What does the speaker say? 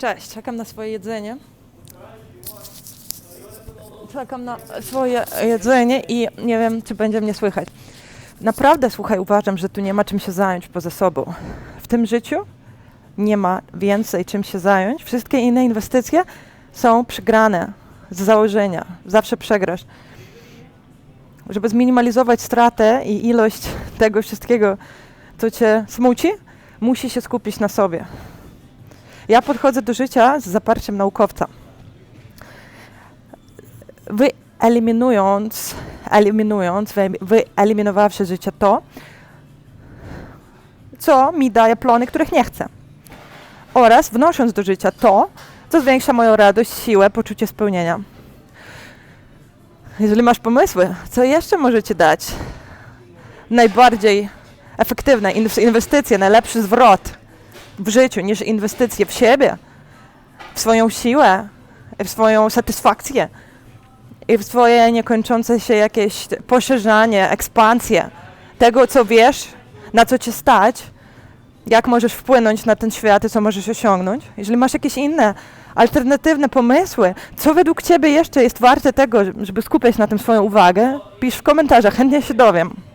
Cześć, czekam na swoje jedzenie. Czekam na swoje jedzenie i nie wiem, czy będzie mnie słychać. Naprawdę, słuchaj, uważam, że tu nie ma czym się zająć poza sobą. W tym życiu nie ma więcej czym się zająć. Wszystkie inne inwestycje są przegrane z założenia. Zawsze przegrasz. Żeby zminimalizować stratę i ilość tego wszystkiego, co cię smuci, musi się skupić na sobie. Ja podchodzę do życia z zaparciem naukowca. Wyeliminując, eliminując, wy- wyeliminowawszy z życia to, co mi daje plony, których nie chcę. Oraz wnosząc do życia to, co zwiększa moją radość, siłę, poczucie spełnienia. Jeżeli masz pomysły, co jeszcze możecie dać? Najbardziej efektywne inw- inwestycje, najlepszy zwrot w życiu niż inwestycje w siebie, w swoją siłę, w swoją satysfakcję i w swoje niekończące się jakieś poszerzanie, ekspansję tego, co wiesz, na co cię stać, jak możesz wpłynąć na ten świat i co możesz osiągnąć. Jeżeli masz jakieś inne, alternatywne pomysły, co według ciebie jeszcze jest warte tego, żeby skupiać na tym swoją uwagę, pisz w komentarzach, chętnie się dowiem.